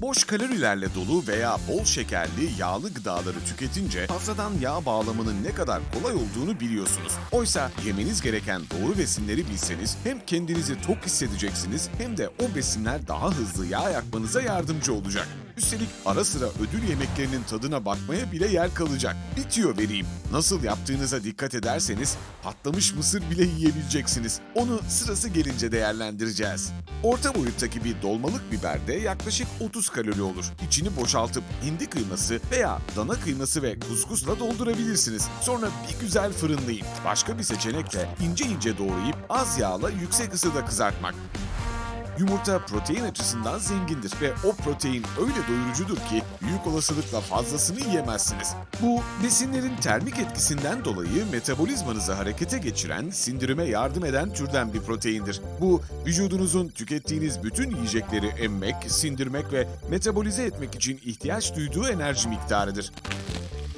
Boş kalorilerle dolu veya bol şekerli, yağlı gıdaları tüketince fazladan yağ bağlamanın ne kadar kolay olduğunu biliyorsunuz. Oysa yemeniz gereken doğru besinleri bilseniz hem kendinizi tok hissedeceksiniz hem de o besinler daha hızlı yağ yakmanıza yardımcı olacak. Üstelik ara sıra ödül yemeklerinin tadına bakmaya bile yer kalacak. Bitiyor vereyim. Nasıl yaptığınıza dikkat ederseniz patlamış mısır bile yiyebileceksiniz. Onu sırası gelince değerlendireceğiz. Orta boyuttaki bir dolmalık biberde yaklaşık 30 kalori olur. İçini boşaltıp hindi kıyması veya dana kıyması ve kuskusla doldurabilirsiniz. Sonra bir güzel fırınlayın. Başka bir seçenek de ince ince doğrayıp az yağla yüksek ısıda kızartmak. Yumurta protein açısından zengindir ve o protein öyle doyurucudur ki büyük olasılıkla fazlasını yiyemezsiniz. Bu besinlerin termik etkisinden dolayı metabolizmanızı harekete geçiren, sindirime yardım eden türden bir proteindir. Bu vücudunuzun tükettiğiniz bütün yiyecekleri emmek, sindirmek ve metabolize etmek için ihtiyaç duyduğu enerji miktarıdır.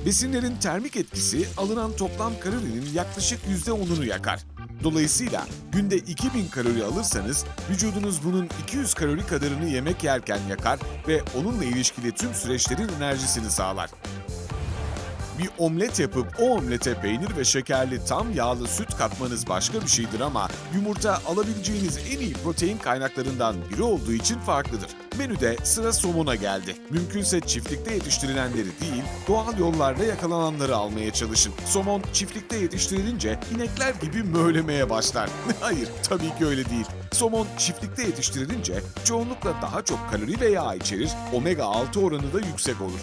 Besinlerin termik etkisi alınan toplam kalorinin yaklaşık %10'unu yakar. Dolayısıyla günde 2000 kalori alırsanız vücudunuz bunun 200 kalori kadarını yemek yerken yakar ve onunla ilişkili tüm süreçlerin enerjisini sağlar. Bir omlet yapıp o omlete peynir ve şekerli tam yağlı süt katmanız başka bir şeydir ama yumurta alabileceğiniz en iyi protein kaynaklarından biri olduğu için farklıdır. Menüde sıra somona geldi. Mümkünse çiftlikte yetiştirilenleri değil, doğal yollarla yakalananları almaya çalışın. Somon çiftlikte yetiştirilince inekler gibi möğlemeye başlar. Hayır, tabii ki öyle değil. Somon çiftlikte yetiştirilince çoğunlukla daha çok kalori ve yağ içerir, omega 6 oranı da yüksek olur.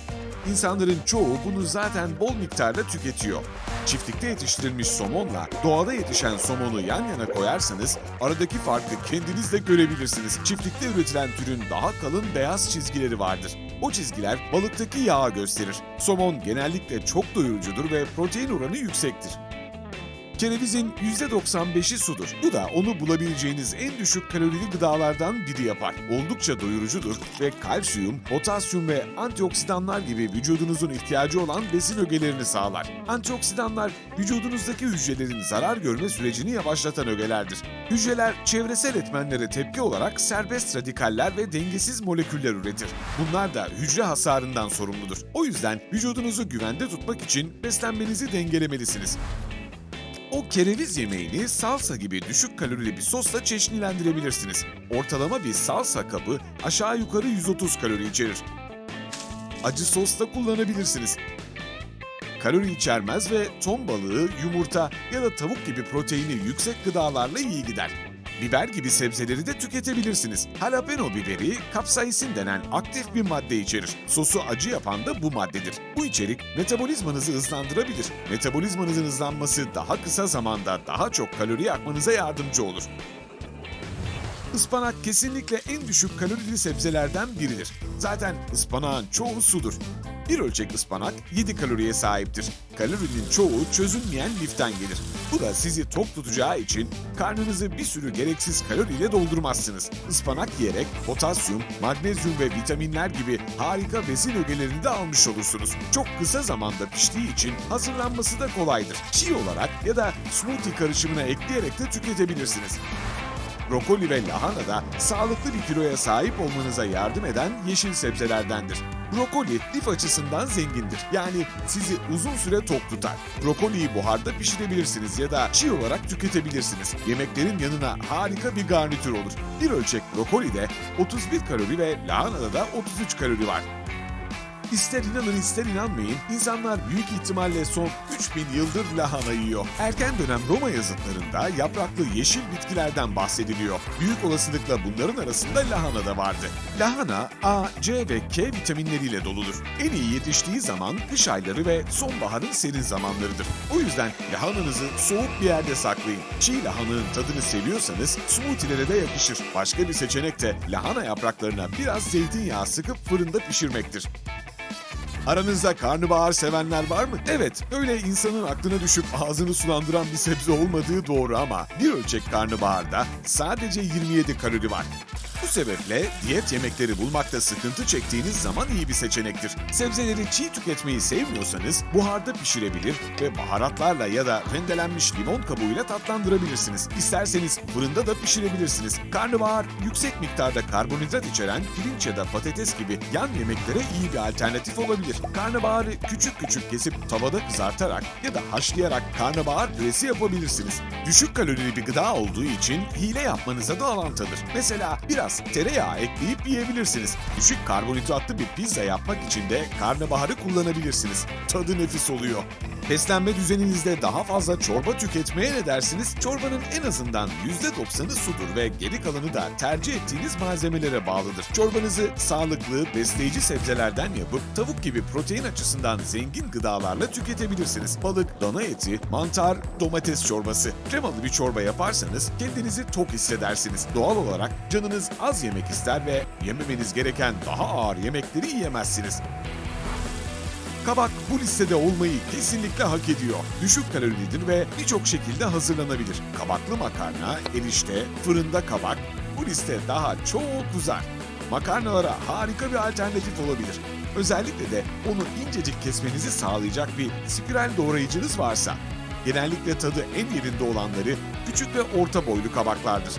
İnsanların çoğu bunu zaten bol miktarda tüketiyor. Çiftlikte yetiştirilmiş somonla doğada yetişen somonu yan yana koyarsanız aradaki farkı kendiniz de görebilirsiniz. Çiftlikte üretilen türün daha kalın beyaz çizgileri vardır. O çizgiler balıktaki yağı gösterir. Somon genellikle çok doyurucudur ve protein oranı yüksektir. Kerevizin %95'i sudur. Bu da onu bulabileceğiniz en düşük kalorili gıdalardan biri yapar. Oldukça doyurucudur ve kalsiyum, potasyum ve antioksidanlar gibi vücudunuzun ihtiyacı olan besin ögelerini sağlar. Antioksidanlar vücudunuzdaki hücrelerin zarar görme sürecini yavaşlatan ögelerdir. Hücreler çevresel etmenlere tepki olarak serbest radikaller ve dengesiz moleküller üretir. Bunlar da hücre hasarından sorumludur. O yüzden vücudunuzu güvende tutmak için beslenmenizi dengelemelisiniz. O kereviz yemeğini salsa gibi düşük kalorili bir sosla çeşnilendirebilirsiniz. Ortalama bir salsa kabı aşağı yukarı 130 kalori içerir. Acı sos da kullanabilirsiniz. Kalori içermez ve ton balığı, yumurta ya da tavuk gibi proteini yüksek gıdalarla iyi gider. Biber gibi sebzeleri de tüketebilirsiniz. Jalapeno biberi kapsaisin denen aktif bir madde içerir. Sosu acı yapan da bu maddedir. Bu içerik metabolizmanızı hızlandırabilir. Metabolizmanızın hızlanması daha kısa zamanda daha çok kalori yakmanıza yardımcı olur. Ispanak kesinlikle en düşük kalorili sebzelerden biridir. Zaten ıspanağın çoğu sudur. Bir ölçek ıspanak 7 kaloriye sahiptir. Kalorinin çoğu çözünmeyen liften gelir. Bu da sizi tok tutacağı için karnınızı bir sürü gereksiz kaloriyle doldurmazsınız. Ispanak yiyerek potasyum, magnezyum ve vitaminler gibi harika besin ögelerini de almış olursunuz. Çok kısa zamanda piştiği için hazırlanması da kolaydır. Çiğ olarak ya da smoothie karışımına ekleyerek de tüketebilirsiniz. Brokoli ve lahana da sağlıklı bir kiloya sahip olmanıza yardım eden yeşil sebzelerdendir. Brokoli lif açısından zengindir. Yani sizi uzun süre tok tutar. Brokoliyi buharda pişirebilirsiniz ya da çiğ olarak tüketebilirsiniz. Yemeklerin yanına harika bir garnitür olur. Bir ölçek brokolide 31 kalori ve lahanada da 33 kalori var. İster inanın ister inanmayın, insanlar büyük ihtimalle son 3000 yıldır lahana yiyor. Erken dönem Roma yazıtlarında yapraklı yeşil bitkilerden bahsediliyor. Büyük olasılıkla bunların arasında lahana da vardı. Lahana A, C ve K vitaminleriyle doludur. En iyi yetiştiği zaman kış ayları ve sonbaharın serin zamanlarıdır. O yüzden lahananızı soğuk bir yerde saklayın. Çiğ lahananın tadını seviyorsanız smoothie'lere de yakışır. Başka bir seçenek de lahana yapraklarına biraz zeytinyağı sıkıp fırında pişirmektir. Aranızda karnabahar sevenler var mı? Evet, öyle insanın aklına düşüp ağzını sulandıran bir sebze olmadığı doğru ama bir ölçek karnabaharda sadece 27 kalori var. Bu sebeple diyet yemekleri bulmakta sıkıntı çektiğiniz zaman iyi bir seçenektir. Sebzeleri çiğ tüketmeyi sevmiyorsanız buharda pişirebilir ve baharatlarla ya da rendelenmiş limon kabuğuyla tatlandırabilirsiniz. İsterseniz fırında da pişirebilirsiniz. Karnabahar yüksek miktarda karbonhidrat içeren pirinç ya da patates gibi yan yemeklere iyi bir alternatif olabilir. Karnabaharı küçük küçük kesip tavada kızartarak ya da haşlayarak karnabahar püresi yapabilirsiniz. Düşük kalorili bir gıda olduğu için hile yapmanıza da avantadır. Mesela biraz tereyağı ekleyip yiyebilirsiniz. Düşük karbonhidratlı bir pizza yapmak için de karnabaharı kullanabilirsiniz. Tadı nefis oluyor. Beslenme düzeninizde daha fazla çorba tüketmeye ne dersiniz? Çorbanın en azından %90'ı sudur ve geri kalanı da tercih ettiğiniz malzemelere bağlıdır. Çorbanızı sağlıklı, besleyici sebzelerden yapıp tavuk gibi protein açısından zengin gıdalarla tüketebilirsiniz. Balık, dana eti, mantar, domates çorbası. Kremalı bir çorba yaparsanız kendinizi tok hissedersiniz. Doğal olarak canınız az yemek ister ve yememeniz gereken daha ağır yemekleri yiyemezsiniz. Kabak bu listede olmayı kesinlikle hak ediyor. Düşük kalorilidir ve birçok şekilde hazırlanabilir. Kabaklı makarna, erişte, fırında kabak bu liste daha çok uzar. Makarnalara harika bir alternatif olabilir. Özellikle de onu incecik kesmenizi sağlayacak bir spiral doğrayıcınız varsa. Genellikle tadı en yerinde olanları küçük ve orta boylu kabaklardır.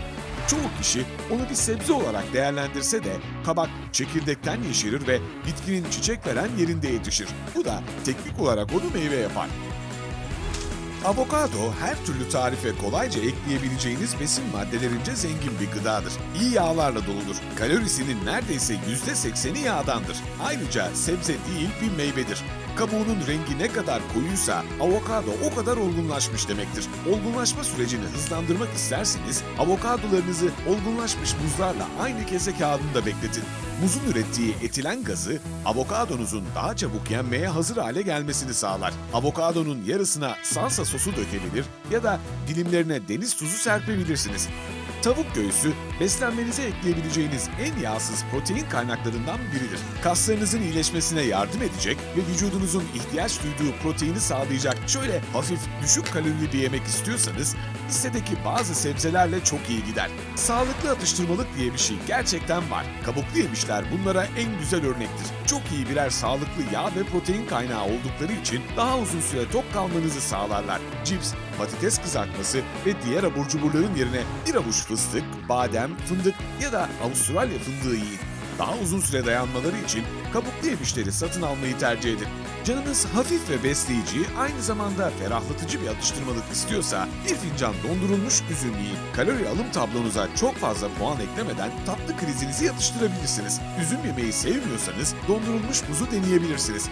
Çoğu kişi onu bir sebze olarak değerlendirse de kabak çekirdekten yeşerir ve bitkinin çiçek veren yerinde yetişir. Bu da teknik olarak onu meyve yapar. Avokado her türlü tarife kolayca ekleyebileceğiniz besin maddelerince zengin bir gıdadır. İyi yağlarla doludur. Kalorisinin neredeyse %80'i yağdandır. Ayrıca sebze değil bir meyvedir. Kabuğunun rengi ne kadar koyuysa avokado o kadar olgunlaşmış demektir. Olgunlaşma sürecini hızlandırmak isterseniz avokadolarınızı olgunlaşmış muzlarla aynı kese kağıdında bekletin. Muzun ürettiği etilen gazı avokadonuzun daha çabuk yenmeye hazır hale gelmesini sağlar. Avokadonun yarısına salsa sosu dökebilir ya da dilimlerine deniz tuzu serpebilirsiniz. Tavuk göğsü beslenmenize ekleyebileceğiniz en yağsız protein kaynaklarından biridir. Kaslarınızın iyileşmesine yardım edecek ve vücudunuzun ihtiyaç duyduğu proteini sağlayacak şöyle hafif düşük kalorili bir yemek istiyorsanız listedeki bazı sebzelerle çok iyi gider. Sağlıklı atıştırmalık diye bir şey gerçekten var. Kabuklu yemişler bunlara en güzel örnektir. Çok iyi birer sağlıklı yağ ve protein kaynağı oldukları için daha uzun süre tok kalmanızı sağlarlar. Cips, patates kızartması ve diğer abur cuburların yerine bir avuç fıstık, badem, fındık ya da Avustralya fındığı yiyin. Daha uzun süre dayanmaları için kabuklu yemişleri satın almayı tercih edin. Canınız hafif ve besleyici, aynı zamanda ferahlatıcı bir atıştırmalık istiyorsa bir fincan dondurulmuş üzüm yiyin. Kalori alım tablonuza çok fazla puan eklemeden tatlı krizinizi yatıştırabilirsiniz. Üzüm yemeği sevmiyorsanız dondurulmuş muzu deneyebilirsiniz.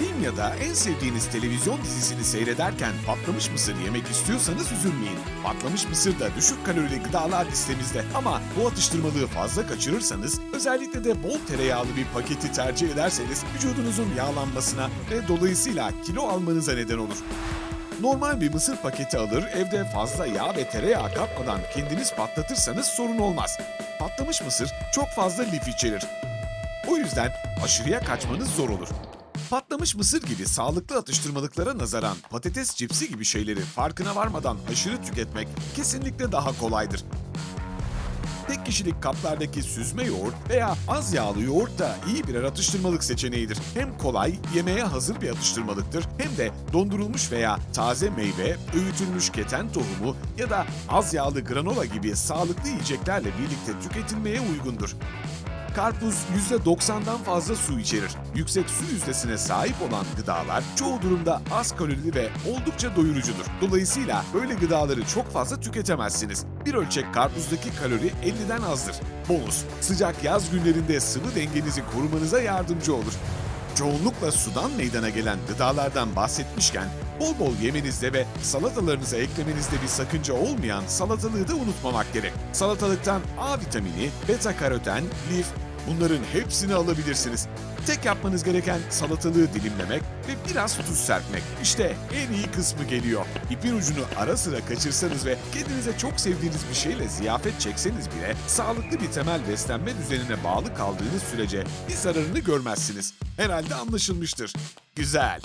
Film ya da en sevdiğiniz televizyon dizisini seyrederken patlamış mısır yemek istiyorsanız üzülmeyin. Patlamış mısır da düşük kalorili gıdalar listemizde ama bu atıştırmalığı fazla kaçırırsanız özellikle de bol tereyağlı bir paketi tercih ederseniz vücudunuzun yağlanmasına ve dolayısıyla kilo almanıza neden olur. Normal bir mısır paketi alır, evde fazla yağ ve tereyağı katmadan kendiniz patlatırsanız sorun olmaz. Patlamış mısır çok fazla lif içerir. O yüzden aşırıya kaçmanız zor olur. Patlamış mısır gibi sağlıklı atıştırmalıklara nazaran patates cipsi gibi şeyleri farkına varmadan aşırı tüketmek kesinlikle daha kolaydır. Tek kişilik kaplardaki süzme yoğurt veya az yağlı yoğurt da iyi birer atıştırmalık seçeneğidir. Hem kolay, yemeğe hazır bir atıştırmalıktır hem de dondurulmuş veya taze meyve, öğütülmüş keten tohumu ya da az yağlı granola gibi sağlıklı yiyeceklerle birlikte tüketilmeye uygundur. Karpuz %90'dan fazla su içerir. Yüksek su yüzdesine sahip olan gıdalar çoğu durumda az kalorili ve oldukça doyurucudur. Dolayısıyla böyle gıdaları çok fazla tüketemezsiniz. Bir ölçek karpuzdaki kalori 50'den azdır. Bonus, sıcak yaz günlerinde sıvı dengenizi korumanıza yardımcı olur. Çoğunlukla sudan meydana gelen gıdalardan bahsetmişken bol bol yemenizde ve salatalarınıza eklemenizde bir sakınca olmayan salatalığı da unutmamak gerek. Salatalıktan A vitamini, beta karoten, lif bunların hepsini alabilirsiniz. Tek yapmanız gereken salatalığı dilimlemek ve biraz tuz serpmek. İşte en iyi kısmı geliyor. İpin ucunu ara sıra kaçırsanız ve kendinize çok sevdiğiniz bir şeyle ziyafet çekseniz bile sağlıklı bir temel beslenme düzenine bağlı kaldığınız sürece bir zararını görmezsiniz. Herhalde anlaşılmıştır. Güzel.